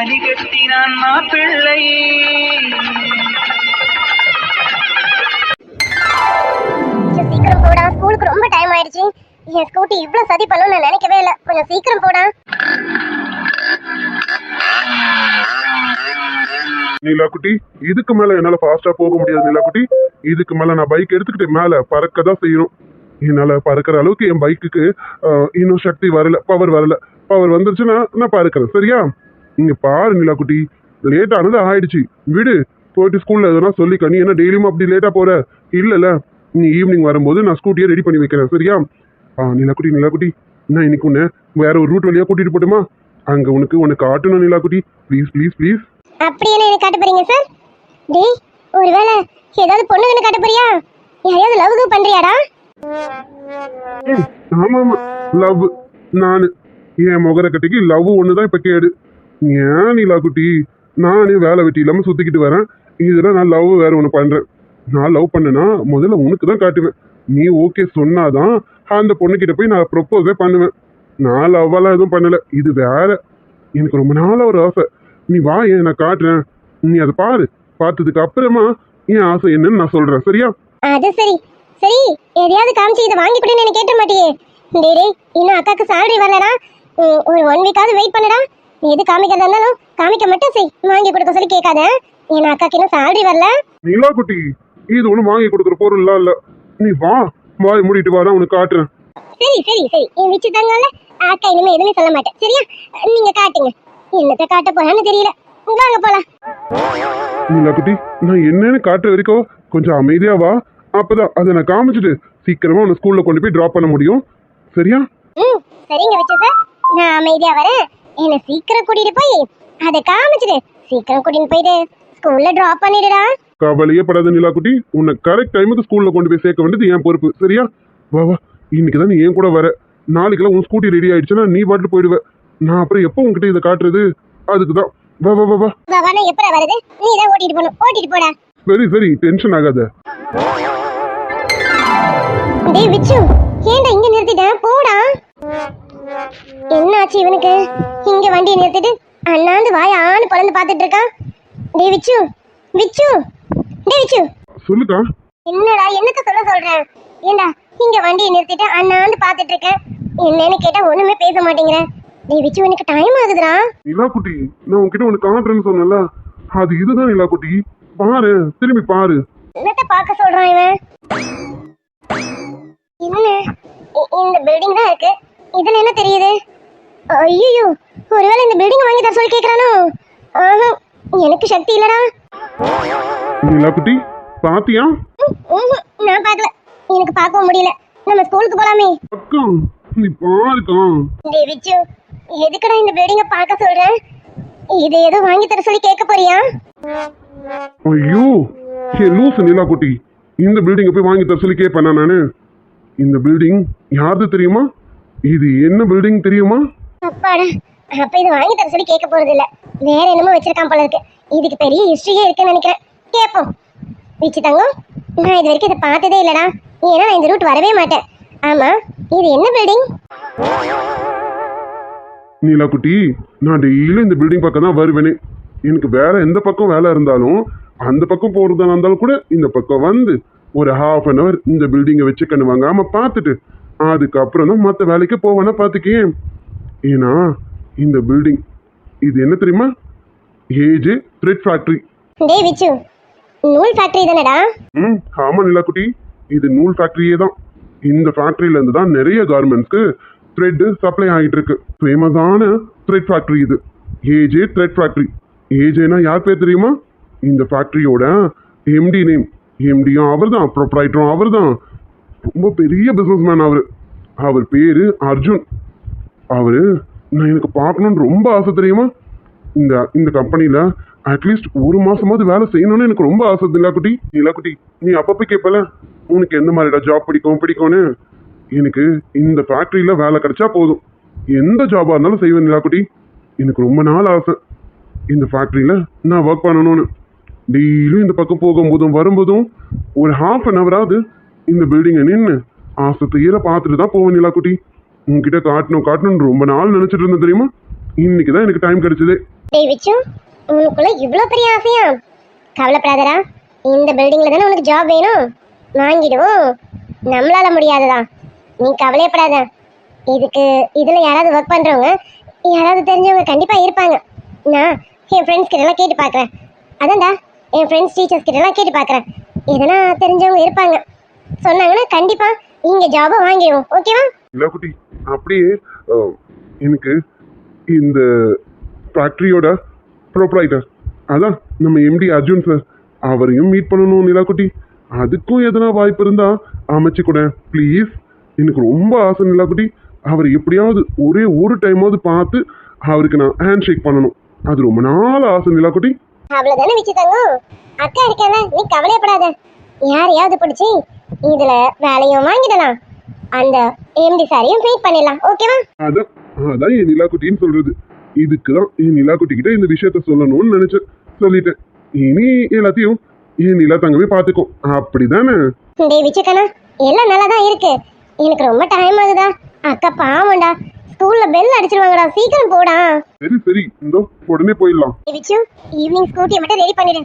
தாலி கட்டினான் மாப்பிள்ளை சீக்கிரம் போடா. ஸ்கூலுக்கு ரொம்ப டைம் ஆயிடுச்சு. என் ஸ்கூட்டி இவ்வளவு சதி பண்ணும் நான் நினைக்கவே இல்லை. கொஞ்சம் சீக்கிரம் போடா. நீலாக்குட்டி இதுக்கு மேல என்னால ஃபாஸ்டா போக முடியாது நீலாக்குட்டி. இதுக்கு மேல நான் பைக் எடுத்துக்கிட்டு மேல பறக்க தான் செய்யணும். என்னால பறக்கிற அளவுக்கு என் பைக்குக்கு இன்னும் சக்தி வரல. பவர் வரல. பவர் வந்துருச்சுன்னா நான் பறக்கிறேன். சரியா? இங்க பாரு நீலாக்குட்டி லேட் ஆனது ஆயிடுச்சு. விடு. போயிட்டு ஸ்கூல்ல எதனா சொல்லிக்க நீ என்ன டெய்லியும் அப்படி லேட்டா போற? இல்லல நீ ஈவினிங் வரும்போது நான் ஸ்கூட்டியை ரெடி பண்ணி வைக்கிறேன். சரியா? ஆ நீலாக்குட்டி நீலாக்குட்டி நான் இன்னைக்கு உன்னை வேற ஒரு ரூட் வழியா கூட்டிட்டு போட்டுமா? அங்க உனக்கு உனக்கு காட்டணும் நீலாக்குட்டி ப்ளீஸ் ப்ளீஸ் ப்ளீஸ் அப்படி என்ன எனக்கு காட்ட போறீங்க சார் டேய் ஒருவேளை ஏதாவது பொண்ணுங்கன்னு காட்ட போறியா? யாரையாவது லவ் பண்றியாடா? ம், ஆமா ஆமா லவ் நானு. என் முகர கட்டிக்கு லவ் ஒண்ணுதான் இப்ப கேடு. ஏன் நீலா குட்டி? நானே வேலை வெட்டி இல்லாமல் சுத்திக்கிட்டு வரேன். இதெல்லாம் நான் லவ் வேறு ஒன்று பண்ணுறேன் நான் லவ் பண்ணேன்னா முதல்ல உனக்கு தான் காட்டுவேன். நீ ஓகே சொன்னாதான் அந்த பொண்ணுக்கிட்ட போய் நான் ப்ரொப்போஸே பண்ணுவேன். நான் லவ்வெல்லாம் எதுவும் பண்ணலை. இது வேற. எனக்கு ரொம்ப நாளாக ஒரு ஆசை. நீ வா ஏன் நான் காட்டுறேன்? நீ அதை பாரு. பார்த்ததுக்கு அப்புறமா என் ஆசை என்னன்னு நான் சொல்கிறேன் சரியா? அது சரி. சரி எதையாவது காமிச்சு இதை வாங்கி கொடுன்னு எனக்கு கேட்ட மாட்டியே. டேய் இன்னும் அக்காக்கு சேலரி வரலடா. ஒரு ஒன் வீக்காவது வெயிட் பண்ணடா. நீ எது காமிக்கிறதா இருந்தாலும் காமிக்க மட்டும் செய். வாங்கி கொடுக்க சொல்லி கேட்காத. ஏன்னா அக்காக்கு இன்னும் salary வரல. நிலா குட்டி இது ஒண்ணு வாங்கி கொடுக்குற பொருள்லாம் இல்ல. நீ வா வாய் மூடிட்டு வா நான் உனக்கு காட்டுறேன். சரி சரி சரி. என் வச்சு தாங்கல அக்கா இனிமே எதுவுமே சொல்ல மாட்டேன். சரியா? நீங்க காட்டுங்க. என்னத்த காட்ட போறான்னு தெரியல. வாங்க போலாம். நிலா குட்டி நான் என்னன்னு காட்டுற வரைக்கும் கொஞ்சம் அமைதியா வா. அப்பதான் அதை நான் காமிச்சிட்டு சீக்கிரமா உன்னை ஸ்கூல்ல கொண்டு போய் டிராப் பண்ண முடியும். சரியா? ம் சரிங்க வச்சு சார். நான் அமைதியா வரேன். என்னை சீக்கிரம் கூட்டிட்டு போய் அதை காமிச்சிடு. சீக்கிரம் கூட்டிட்டு போயிட்டு ஸ்கூல்ல டிராப் பண்ணிடுடா. கவலையே படாத நிலா குட்டி உன்னை கரெக்ட் டைமுக்கு ஸ்கூல்ல கொண்டு போய் சேர்க்க வேண்டியது என் பொறுப்பு. சரியா? வா வா. இன்னைக்கு தான் நீ என் கூட வர. நாளைக்கெல்லாம் உன் ஸ்கூட்டி ரெடி ஆயிடுச்சுன்னா நீ பாட்டு போயிடுவ. நான் அப்புறம் எப்போ உன்கிட்ட இதை காட்டுறது? அதுக்கு தான் வா வா வா. வா பாபானா எப்படா வருது நீ தான் ஓட்டிட்டு போகணும். ஓட்டிட்டு போடா. சரி சரி. டென்ஷன் ஆகாத. டேய் விச்சு. ஏன்டா இங்க நிறுத்திட்ட? போடா. என்னாச்சு இவனுக்கு? இங்க வண்டியை நிறுத்திட்டு அண்ணாந்து வாய ஆணு பழந்து பார்த்துட்டு இருக்கான். டேய் விச்சு. விச்சு. டேய் விச்சு. சொல்லுக்கா. என்னடா என்னத்த சொல்ல சொல்றேன் ஏண்டா இங்க வண்டியை நிறுத்திட்டு அண்ணாந்து பார்த்துட்டு இருக்கேன் என்னன்னு கேட்டா ஒண்ணுமே பேச மாட்டேங்கிறேன் டேய் விச்சு எனக்கு டைம் ஆகுதுடா. நிலா குட்டி நான் உன்கிட்ட உனக்கு காட்டுறேன்னு சொன்னேன்ல. அது இதுதான் நிலா குட்டி பாரு திரும்பி பாரு. என்னத்த பார்க்க சொல்றான் இவன்? என்ன? இந்த பில்டிங் தான் இருக்கு. இதுல என்ன தெரியுது? ஐயோ ஒருவேளை இந்த பில்டிங் வாங்கி தர சொல்லி கேக்குறானோ எனக்கு சக்தி இல்லடா. நிலா குட்டி பாத்தியா? நான் பார்க்கல. எனக்கு பார்க்கவும் முடியல. நம்ம ஸ்கூலுக்கு போலாமே. அக்கா நீ பாருக்கா. டேய் விச்சு எதுக்குடா இந்த பில்டிங்க பார்க்க சொல்றேன் இது ஏதோ வாங்கி தர சொல்லி கேட்க போறியா? ஐயோ ஏ லூசு நிலா குட்டி. இந்த பில்டிங்கை போய் வாங்கி தர சொல்லி கேட்பேனா நானு? இந்த பில்டிங் யாருது தெரியுமா? இது என்ன பில்டிங் தெரியுமா? அப்பாடா அப்ப இது வாங்கி தர சொல்லி கேட்க போறது இல்ல வேற என்னமோ வச்சிருக்கான் போல இருக்கு. இதுக்கு பெரிய ஹிஸ்டரியே இருக்குன்னு நினைக்கிறேன். கேட்போம் விச்சு தங்கம். நான் இது வரைக்கும் இதை பார்த்ததே இல்லடா. ஏன்னா நான் இந்த ரூட் வரவே மாட்டேன். ஆமா இது என்ன பில்டிங் நீலா குட்டி நான் டெய்லியும் இந்த பில்டிங் பக்கம் தான் வருவேனே. எனக்கு வேற எந்த பக்கம் வேலை இருந்தாலும் அந்த பக்கம் போறதா இருந்தாலும் கூட இந்த பக்கம் வந்து ஒரு ஹாஃப் அன் அவர் இந்த பில்டிங்கை வச்சு கண்ணு வாங்காம பார்த்துட்டு அதுக்கப்புறம் தான் மற்ற வேலைக்கு போவேன்னா பார்த்துக்கேன் ஏன்னா இந்த பில்டிங் இது என்ன தெரியுமா? ஏஜே த்ரெட் ஃபேக்ட்ரி டேய் விச்சு நூல் ஃபேக்டரி தானடா? ம் ஆமா நிலாக்குட்டி இது நூல் ஃபேக்டரியே தான். இந்த ஃபேக்டரியில இருந்து தான் நிறைய கார்மெண்ட்ஸ்க்கு த்ரெட் சப்ளை ஆகிட்டு இருக்கு. ஃபேமஸான த்ரெட் ஃபேக்டரி இது. ஏஜே த்ரெட் ஃபேக்டரி ஏஜேனா யார் பேர் தெரியுமா? இந்த ஃபேக்டரியோட எம்டி நேம் எம்டியும் அவர் தான் ப்ரொப்ரைட்டரும் அவர் தான் ரொம்ப பெரிய பிஸ்னஸ் மேன் அவர். அவர் பேர் அர்ஜுன். அவர் நான் எனக்கு பார்க்கணுன்னு ரொம்ப ஆசை தெரியுமா? இந்த இந்த கம்பெனியில் அட்லீஸ்ட் ஒரு மாதமாவது வேலை செய்யணும்னு எனக்கு ரொம்ப ஆசை இல்லாக்குட்டி இல்லாக்குட்டி நீ அப்பப்போ கேட்பல உனக்கு எந்த மாதிரிடா ஜாப் பிடிக்கும் பிடிக்கும்னு? எனக்கு இந்த ஃபேக்ட்ரியில் வேலை கிடைச்சா போதும். எந்த ஜாபாக இருந்தாலும் செய்வேன் நிலாக்குட்டி எனக்கு ரொம்ப நாள் ஆசை. இந்த ஃபேக்ட்ரியில் நான் ஒர்க் பண்ணணும்னு. டெய்லியும் இந்த பக்கம் போகும்போதும் வரும்போதும் ஒரு ஹாஃப் அன் ஹவராவது இந்த பில்டிங்கை நின்று ஆசை தீர பார்த்துட்டு தான் போவேன் நிலாக்குட்டி உங்ககிட்ட காட்டணும் காட்டணும்னு ரொம்ப நாள் நினைச்சிட்டு இருந்தேன் தெரியுமா? இன்னைக்கு தான் எனக்கு டைம் கிடைச்சது. டேய் உனக்குள்ள இவ்வளோ பெரிய ஆசையா? கவலைப்படாதடா. இந்த பில்டிங்கில் தானே உனக்கு ஜாப் வேணும்? வாங்கிடுவோம். நம்மளால முடியாததா? நீ கவலையப்படாத. இதுக்கு இதில் யாராவது ஒர்க் பண்ணுறவங்க யாராவது தெரிஞ்சவங்க கண்டிப்பாக இருப்பாங்க. நான் என் ஃப்ரெண்ட்ஸ் கிட்டலாம் கேட்டு பார்க்குறேன். அதான்டா என் ஃப்ரெண்ட்ஸ் டீச்சர்ஸ் கிட்டலாம் கேட்டு பார்க்குறேன். எதனா தெரிஞ்சவங்க இருப்பாங்க. சொன்னாங்கன்னா கண்டிப்பா இங்க ஜாபை வாங்கிடுவோம் ஓகேவா இல்ல குட்டி அப்படியே எனக்கு இந்த ஃபேக்ட்ரியோட ப்ரோப்ரைட்டர் அதான் நம்ம எம்டி அர்ஜுன் சார் அவரையும் மீட் பண்ணணும் நிலாக்குட்டி அதுக்கும் எதனா வாய்ப்பு இருந்தா அமைச்சு கூட ப்ளீஸ் எனக்கு ரொம்ப ஆசை நிலாக்குட்டி அவர் எப்படியாவது ஒரே ஒரு டைமாவது பார்த்து அவருக்கு நான் ஹேண்ட் ஷேக் பண்ணணும். அது ரொம்ப நாள் ஆசை நிலாக்குட்டி அவ்வளவுதானே வச்சு தங்கம்? அக்கா இருக்கால நீ கவலையப்படாத. யாரையாவது பிடிச்சி இதுல வேலையும் வாங்கிடலாம். அந்த எம்டி சாரையும் மீட் பண்ணிடலாம். ஓகேவா அதான் அதான் என் நிலாக்குட்டின்னு சொல்றது. இதுக்கு தான் என் நிலாக்குட்டி கிட்ட இந்த விஷயத்த சொல்லணும்னு நினைச்சேன். சொல்லிட்டேன். இனி எல்லாத்தையும் என் நிலா தங்கமே பார்த்துக்கும் அப்படிதானே? டேய் விச்சுக்கண்ணா எல்லாம் நல்லா தான் இருக்கு. எனக்கு ரொம்ப டைம் ஆகுதா? அக்கா பாவம்டா. ஸ்கூல்ல பெல் அடிச்சிருவாங்கடா. சீக்கிரம் போடா. சரி சரி. இந்தோ உடனே போயிடலாம். டேய் விச்சு ஈவினிங் ஸ்கூட்டியை மட்டும் ரெடி பண்ணிடு.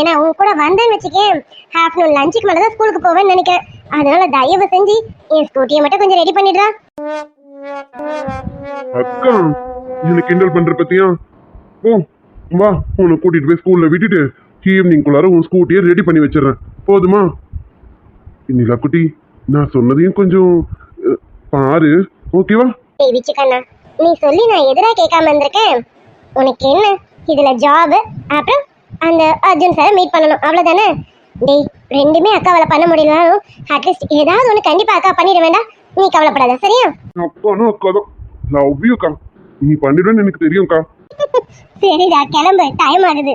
ஏன்னா உன் கூட வந்தேன்னு வச்சுக்கேன். ஆஃப்டர்நூன் லஞ்சுக்கு மேலே தான் ஸ்கூலுக்கு போவேன்னு நினைக்கிறேன். அதனால தயவு செஞ்சு என் ஸ்கூட்டியை மட்டும் கொஞ்சம் ரெடி பண்ணிடுறா அக்கா எனக்கு கிண்டல் பண்ற பத்தியா? போ வா. உன்னை கூட்டிட்டு போய் ஸ்கூல்ல விட்டுட்டு ஈவினிங் குள்ளார உன் ஸ்கூட்டியை ரெடி பண்ணி வச்சிடுறேன். போதுமா? நிலாக்குட்டி நான் சொன்னதையும் கொஞ்சம் பாரு. ஓகேவா டேய் விச்சுக்கண்ணா நீ சொல்லி நான் எதிராக கேட்காம இருந்திருக்கேன். உனக்கு என்ன? இதுல ஜாப் அப்புறம் அந்த அர்ஜுன் சாரை மீட் பண்ணணும். அவ்வளவுதானே? டேய் ரெண்டுமே அக்காவால பண்ண முடியலனாலும் அட்லீஸ்ட் ஏதாவது ஒன்று கண்டிப்பா அக்கா பண்ணிட வேண்டாம். நீ கவலைப்படாத சரியா? அக்கானா அக்கா தான். லவ் யூக்கா நீ பண்ணிடுன்னு எனக்கு தெரியும்க்கா சரிடா கிளம்பு. டைம் ஆகுது.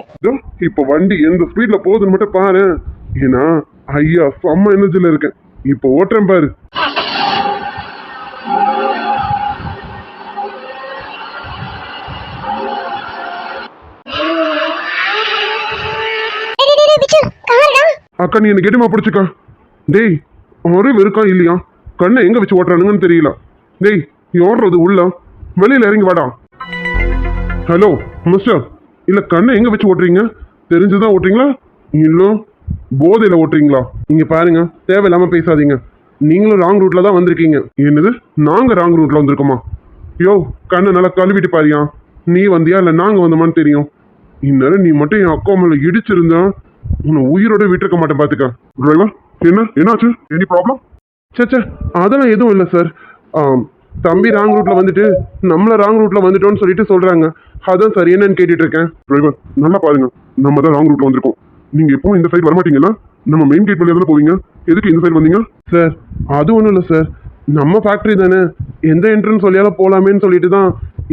இப்போ வண்டி எந்த ஸ்பீட்ல போகுதுன்னு மட்டும் பாரு. ஏன்னா ஐயா செம்ம எனர்ஜில இருக்கேன். இப்போ ஓட்டுறேன் பாரு. அக்கா நீ எனக்கு கேட்டுமா பிடிச்சிக்க. டேய் அவரே இருக்கா இல்லையா? கண்ணை எங்க வச்சு ஓட்டுறானுங்கன்னு தெரியல. டேய் ஓடுறது உள்ள. வெளியில இறங்கி வாடா. ஹலோ மிஸ்டர் இல்ல கண்ணை எங்க வச்சு ஓட்டுறீங்க? தெரிஞ்சுதான் ஓட்டுறீங்களா? இல்லை போதையில ஓட்டுறீங்களா? நீங்கள் பாருங்க தேவையில்லாம பேசாதீங்க. நீங்களும் ராங் ரூட்ல தான் வந்திருக்கீங்க. என்னது? நாங்க ராங் ரூட்ல வந்திருக்கோமா? யோ கண்ணை நல்லா கழுவிட்டு பாரியா. நீ வந்தியா? இல்ல நாங்க வந்தோமான்னு தெரியும். இந்நேரம் நீ மட்டும் என் அக்கா மேல இடிச்சிருந்தா உன்னை உயிரோட விட்டுருக்க மாட்டேன் பாத்துக்க. டிரைவர் என்ன? என்னாச்சு? எனி ப்ராப்ளம் சே அதெல்லாம் எதுவும் இல்லை சார் தம்பி ராங் ரூட்ல வந்துட்டு நம்மள ராங் ரூட்ல வந்துட்டோம்னு சொல்லிட்டு சொல்றாங்க. அதான் சார் என்னன்னு கேட்டுட்டு இருக்கேன் டிரைவர் நல்லா பாருங்க. நம்ம தான் ராங் ரூட்ல வந்திருக்கோம். நீங்க எப்பவும் இந்த சைடு வரமாட்டீங்களா? நம்ம மெயின் கேட் வழியாக தானே போவீங்க? எதுக்கு இந்த சைடு வந்தீங்க? சார் அது ஒன்றும் இல்லை சார் நம்ம ஃபேக்ட்ரி தானே. எந்த என்ட்ரன்ஸ் வழியால போகலாமேன்னு சொல்லிட்டு தான்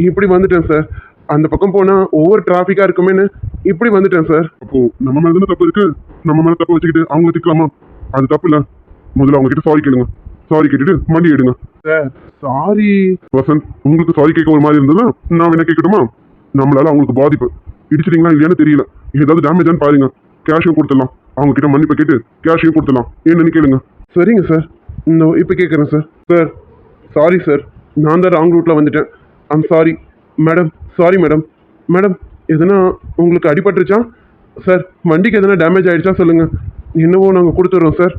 இப்படி வந்துட்டேன் சார் அந்த பக்கம் போனா ஒவ்வொரு டிராஃபிக்கா இருக்குமேன்னு இப்படி வந்துட்டேன் சார் அப்போ நம்ம மேல தானே தப்பு இருக்கு? நம்ம மேல தப்பு வச்சுக்கிட்டு அவங்க திக்கலாமா அது தப்பு இல்ல. முதல்ல அவங்க கிட்ட சாரி கேளுங்க. சாரி கேட்டுட்டு வண்டி எடுங்க. சார் சாரி வசந்த் உங்களுக்கு சாரி கேட்க ஒரு மாதிரி இருந்ததுன்னா நான் வேணா கேட்கட்டுமா? நம்மளால அவங்களுக்கு பாதிப்பு. இடிச்சிட்டீங்களா இல்லையான்னு தெரியல. ஏதாவது டேமேஜான்னு பாருங்க. கேஷையும் கொடுத்துடலாம். அவங்க கிட்ட மன்னிப்பு கேட்டு கேஷையும் கொடுத்துடலாம். என்னன்னு கேளுங்க. சரிங்க சார் இந்த இப்போ கேட்குறேன் சார் சார் சாரி சார் நான் தான் ராங் ரூட்டில் வந்துட்டேன். I'm sorry madam sorry madam madam எதுனா உங்களுக்கு அடிபட்டுருச்சா? சார் வண்டிக்கு எதனா டேமேஜ் ஆகிடுச்சா சொல்லுங்கள் என்னவோ நாங்கள் கொடுத்துட்றோம் சார்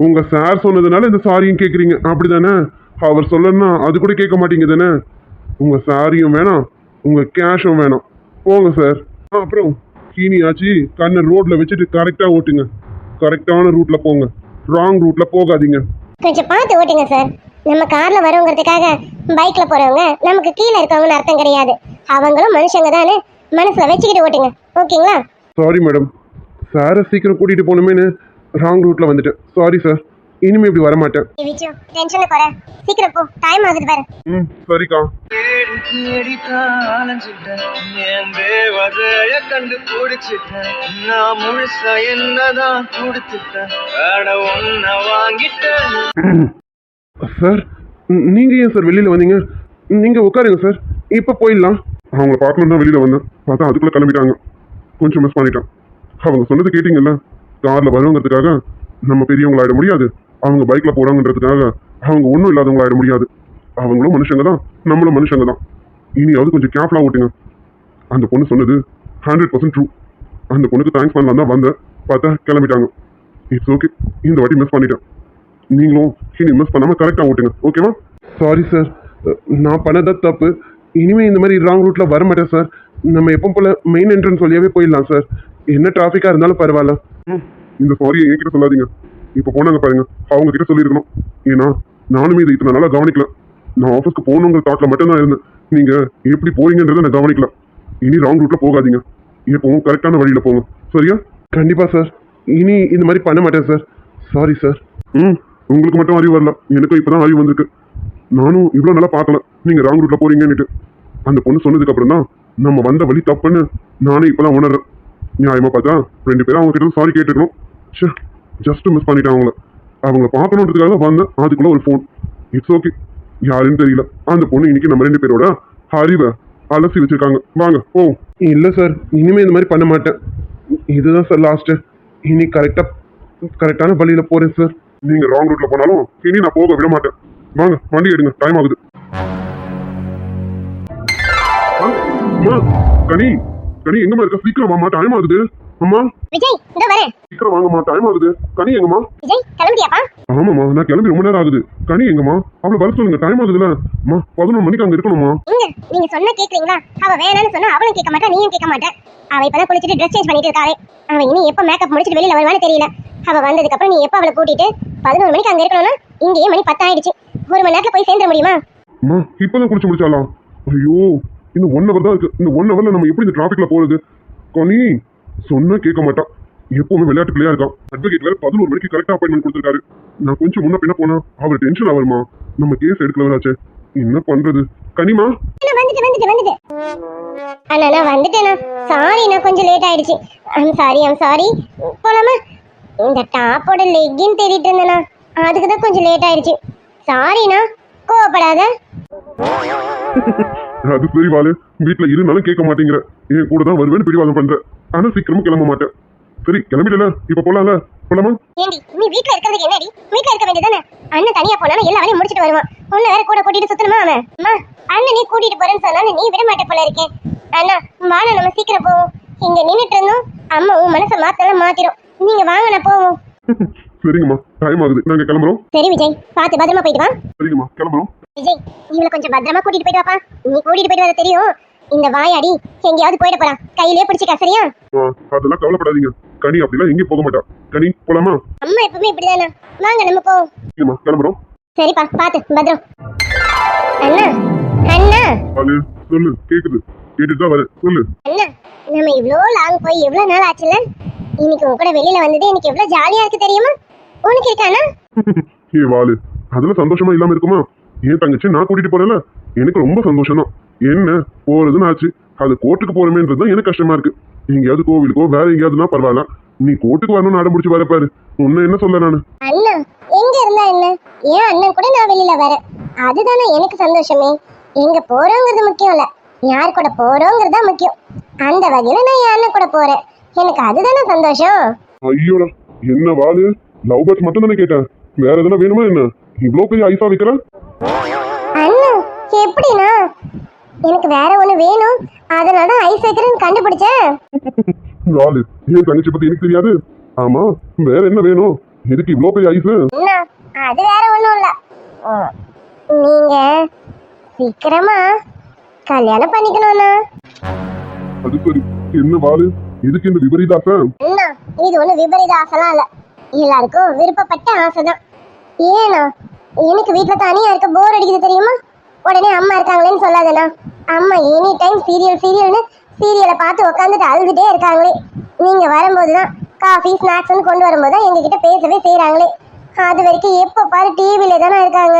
உங்கள் சார் சொன்னதுனால இந்த சாரியும் கேட்குறீங்க அப்படி தானே அவர் சொல்லணும்னா அது கூட கேட்க மாட்டீங்க தானே? உங்கள் சாரியும் வேணாம். உங்கள் கேஷும் வேணாம். போங்க சார் அப்புறம் கீனியாச்சு கண்ணை ரோட்டில் வச்சுட்டு கரெக்டாக ஓட்டுங்க. கரெக்டான ரூட்டில் போங்க. ராங் ரூட்டில் போகாதீங்க. கொஞ்சம் பார்த்து ஓட்டுங்க சார் நம்ம கார்ல வரோங்கிறதுக்காக பைக்ல போறவங்க நமக்கு கீழே இருக்கவங்கன்னு அர்த்தம் கிடையாது. அவங்களும் மனுஷங்க தானே மனசுல வச்சுக்கிட்டு ஓட்டுங்க. ஓகேங்களா? சாரி மேடம் சாரை சீக்கிரம் கூட்டிகிட்டு போகணுமேனு ராங் ரூட்டில் வந்துட்டேன். சாரி சார் இனிமே இப்படி வரமாட்டேன். விச்சு டென்ஷன்ல குறை சீக்கிரம் போ. டைம் ஆகுது பாரு. ம் சரிக்கா. தேடி தேடி தாளஞ்சிட்டேன் என் தேவதைய கண்டு பிடிச்சிட்டேன் நான் முழுசா என்னதான் கொடுத்துட்டேன். அட ஒன்ன வாங்கிட்டேன். சார் நீங்கள் ஏன் சார் வெளியில் வந்தீங்க? நீங்கள் உட்காருங்க சார் இப்போ போயிடலாம். அவங்கள பார்க்கணும் தான் வெளியில் வந்தேன். பார்த்தா அதுக்குள்ளே கிளம்பிட்டாங்க. கொஞ்சம் மிஸ் பண்ணிட்டேன் அவங்க சொன்னது கேட்டிங்கல்ல காரில் வருவங்கிறதுக்காக நம்ம பெரியவங்களாயிட முடியாது. அவங்க பைக்கில் போகிறாங்கன்றதுக்காக அவங்க ஒன்றும் இல்லாதவங்களாயிட முடியாது. அவங்களும் மனுஷங்க தான் நம்மளும் மனுஷங்க தான். இனியாவது கொஞ்சம் கேர்ஃபுல்லாக ஓட்டுங்க. அந்த பொண்ணு சொன்னது ஹண்ட்ரட் பர்சன்ட் ட்ரூ அந்த பொண்ணுக்கு தேங்க்ஸ் பண்ணலாம் தான் வந்தேன். பார்த்தா கிளம்பிட்டாங்க. இட்ஸ் ஓகே இந்த வாட்டி மிஸ் பண்ணிட்டேன். நீங்களும் இனி மிஸ் பண்ணாமல் கரெக்டாக ஓட்டுங்க. ஓகேவா சாரி சார் நான் பண்ணது தப்பு. இனிமேல் இந்த மாதிரி ராங் ரூட்டில் வர மாட்டேன் சார் நம்ம எப்போ போல் மெயின் என்ட்ரன்ஸ் வழியாகவே போயிடலாம் சார் என்ன டிராஃபிக்காக இருந்தாலும் பரவாயில்ல. ம், இந்த சாரியை என்கிட்ட சொல்லாதீங்க. இப்போ போனாங்க பாருங்க. அவங்க கிட்ட சொல்லியிருக்கணும். ஏன்னா நானுமே இது இத்தனை நாளாக கவனிக்கல. நான் ஆஃபீஸ்க்கு போகணுங்கிற தாட்டில் மட்டும்தான் இருந்தேன். நீங்கள் எப்படி போறீங்கன்றதை நான் கவனிக்கல. இனி ராங் ரூட்டில் போகாதீங்க. எப்பவும் கரெக்டான வழியில் போங்க. சரியா? கண்டிப்பாக சார் இனி இந்த மாதிரி பண்ண மாட்டேன் சார் சாரி சார் ம். உங்களுக்கு மட்டும் அறிவு வரல. எனக்கும் இப்போ தான் அறிவு வந்திருக்கு. நானும் இவ்வளோ நல்லா பார்க்கல. நீங்கள் ராங் ரூட்டில் போறீங்கன்னுட்டு. அந்த பொண்ணு சொன்னதுக்கப்புறம் தான் நம்ம வந்த வழி தப்புன்னு நானே இப்போ தான் உணர்றேன். நியாயமாக பார்த்தா ரெண்டு பேரும் அவங்க கிட்ட சாரி கேட்டுக்கணும் ஷே ஜஸ்ட் மிஸ் பண்ணிட்டேன் அவங்கள. அவங்கள பார்க்கணுன்றதுக்காக வந்தேன். அதுக்குள்ளே ஒரு ஃபோன் இட்ஸ் ஓகே யாருன்னு தெரியல. அந்த பொண்ணு இன்னைக்கு நம்ம ரெண்டு பேரோட அறிவை அலசி வச்சிருக்காங்க. வாங்க ஓ இல்லை சார் இனிமேல் இந்த மாதிரி பண்ண மாட்டேன். இதுதான் சார் லாஸ்ட்டு இனி கரெக்டாக கரெக்டான வழியில் போகிறேன் சார் நீங்கள் ராங் ரூட்டில் போனாலும் இனி நான் போக விட மாட்டேன் வாங்க வண்டி எடுங்க டைம் ஆகுது. அம்மா கனி கனி எங்கம்மா இருக்க? சீக்கிரம் வாமா டைம் ஆகுது. அம்மா. விஜய் இந்த வரேன். சீக்கிரம் வாங்கம்மா டைம் ஆகுது. கனி எங்கம்மா? விஜய் கிளம்பிட்டியாப்பா? ஆமாம்மா நான் கிளம்பி ரொம்ப நேரம் ஆகுது. கனி எங்கம்மா? அவளை வர சொல்லுங்க டைம் ஆகுதுல. அம்மா பதினொன்று மணிக்கு அங்கே இருக்கணுமா நீங்க சொன்னா கேக்குறீங்களா? அவ வேணாம்னு சொன்னா அவளும் கேட்க மாட்டா நீயும் கேட்க மாட்டேன் அவ இப்பதான் குளிச்சிட்டு ட்ரெஸ் சேஞ்ச் பண்ணிட்டு இருக்காளே. அவ இனி எப்ப மேக்கப் முடிச்சிட்டு வெளியில வருவான்னு தெரியல. அவ வந்ததுக்கு அப்புறம் நீ எப்ப அவளை கூட்டிட்டு? பதினோரு மணிக்கு அங்க இருக்கணும்னா இங்கேயே மணி பத்தாயிடுச்சு. ஒரு மணி நேரத்துல போய் சேர்ந்துட முடியுமா? அம்மா இப்போதான் குளிச்சு முடிச்சாலாம் ஐயோ இன்னும் ஒன் ஹவர் தான் இருக்கு. இந்த ஒன் ஹவர்ல நம்ம எப்படி இந்த டிராஃபிக்ல போறது? கனி சொன்னா கேட்க மாட்டான் எப்பவுமே விளையாட்டு பிள்ளையா இருக்கான் அட்வொகேட் வேற பதினோரு மணிக்கு கரெக்டா அப்பாயின்மெண்ட் கொடுத்துருக்காரு. நான் கொஞ்சம் முன்ன பின்ன போனா அவர் டென்ஷன் ஆகுமா நம்ம கேஸ் எடுக்கலவராச்சே. என்ன பண்றது? கனிமா? வந்துட்டு வந்துட்டு வந்துட்டு அண்ணா நான் வந்துட்டேண்ணா சாரி நான் கொஞ்சம் லேட் ஆயிடுச்சு. ஐம் சாரி ஐம் சாரி போலாமா? இந்த டாப்போட லெக்கின் தேடிட்டு இருந்தேண்ணா அதுக்கு தான் கொஞ்சம் லேட் ஆயிடுச்சு சாரிண்ணா கோவப்படாத. அது வாலு வீட்டுல இருந்தாலும் கேட்க மாட்டேங்கிற. என் கூட தான் வருவேன்னு பிடிவாதம் பண்ற. ஆனா சீக்கிரமா கிளம்ப மாட்டேன். சரி கிளம்பிடல இப்ப போலாம்ல? போலாமா? ஏண்டி நீ வீட்ல இருக்கிறதுக்கு என்னடி? வீட்ல இருக்க வேண்டியதானே அண்ணன் தனியா போனாலும் எல்லா வேலையும் முடிச்சிட்டு வருவான். உன்னை வேற கூட கூட்டிட்டு சுத்தணுமா அவன்? அம்மா அண்ணன் நீ கூட்டிட்டு போறேன்னு சொன்னாலும் நீ விட மாட்டே போல இருக்கே. அண்ணா வாண நம்ம சீக்கிரம் போவோம். இங்க நின்னுட்டு இருந்தோம். அம்மா உன் மனசை மாத்தலாம் மாத்திரும். நீங்க வாங்க நான் போவோம். சரிங்கம்மா டைம் ஆகுது. நாங்க கிளம்புறோம். சரி விஜய். பார்த்து பத்திரமா போயிட்டு வா. சரிங்கம்மா கிளம்புறோம். விஜய் இவளை கொஞ்சம் பத்திரமா கூட்டிட்டு போயிட்டு வாப்பா. நீ கூட்டிட்டு போயிட்டு வர தெரியும். இந்த வாயாடி எங்கேயாவது போயிட போறான் கையிலே பிடிச்சிக்க சரியா? அதெல்லாம் கவலைப்படாதீங்க. கனி அப்படிலாம் எங்கேயும் போக மாட்டா. கனி போலாமா? அம்மா எப்பவுமே இப்படிதானே. வாங்க நம்ம போவோம். கிளம்புறோம். சரிப்பா பார்த்து பத்திரம். அண்ணா அண்ணா அது சொல்லு கேக்குது. கேட்டுட்டு தான் வரேன் சொல்லு. அண்ணா நம்ம இவ்ளோ லாங் போய் எவ்வளவு நாள் ஆச்சுல இன்னைக்கு உன் கூட வெளியில வந்தது எனக்கு எவ்வளவு ஜாலியா இருக்கு தெரியுமா? உனக்கு இருக்கானா? ஏ வாலு அதெல்லாம் சந்தோஷமா இல்லாம இருக்குமா? என் தங்கச்சி நான் கூட்டிட்டு போறேன்ல? எனக்கு ரொம்ப சந்தோஷம் தான் என்ன போறதுன்னு ஆச்சு. அது கோர்ட்டுக்கு போறமேன்றது தான் எனக்கு கஷ்டமா இருக்கு. எங்கேயாவது கோவிலுக்கோ வேற எங்கேயாவதுனா பரவாயில்ல. நீ கோர்ட்டுக்கு வரணும்னு அடம் முடிச்சு வரப்பாரு உன்னை என்ன சொல்ல நானு? அண்ணா எங்க இருந்தா என்ன? ஏன் அண்ணன் கூட நான் வெளியில வரேன். அதுதானே எனக்கு சந்தோஷமே. எங்க போறோங்கிறது முக்கியம் இல்ல யார் கூட போறோங்கிறது தான் முக்கியம். அந்த வகையில நான் என் அண்ணன் கூட போறேன். எனக்கு அதுதானே சந்தோஷம். ஐயோடா என்ன வாலு? லவ் பேர்ட்ஸ் மட்டும் தானே கேட்டேன். வேற எதனா வேணுமா என்ன? இவ்வளோ பெரிய ஐஸா வைக்கிற? அண்ணா எப்படிண்ணா? எனக்கு வேற ஒண்ணு வேணும். அதனால தான் ஐஸ் வைக்கிறேன்னு கண்டுபிடிச்சேன். வாலு என் தங்கச்சி பத்தி எனக்கு தெரியாது. ஆமா வேற என்ன வேணும்? எதுக்கு இவ்வளோ பெரிய ஐஸ்? அது வேற ஒண்ணும் இல்ல. நீங்க சீக்கிரமா கல்யாணம் பண்ணிக்கணும்ண்ணா. அது சரி. என்ன வாலு? இதுக்கு இந்த விபரீதாசம் அண்ணா இது ஒண்ணு விபரீத ஆசைலாம் இல்ல. எல்லாருக்கும் விருப்பப்பட்ட ஆசைதான். ஏண்ணா எனக்கு வீட்டுல தனியா இருக்க போர் அடிக்குது தெரியுமா? உடனே அம்மா இருக்காங்களேன்னு சொல்லாதண்ணா. அம்மா எனி டைம் சீரியல் சீரியல்னு சீரியலை பார்த்து உட்காந்துட்டு அழுதுட்டே இருக்காங்களே. நீங்க வரும்போதுதான் காஃபி ஸ்நாக்ஸ்னு கொண்டு வரும்போது தான் எங்ககிட்ட பேசவே செய்கிறாங்களே அது வரைக்கும் எப்போ பாரு டிவியில தானே இருக்காங்க.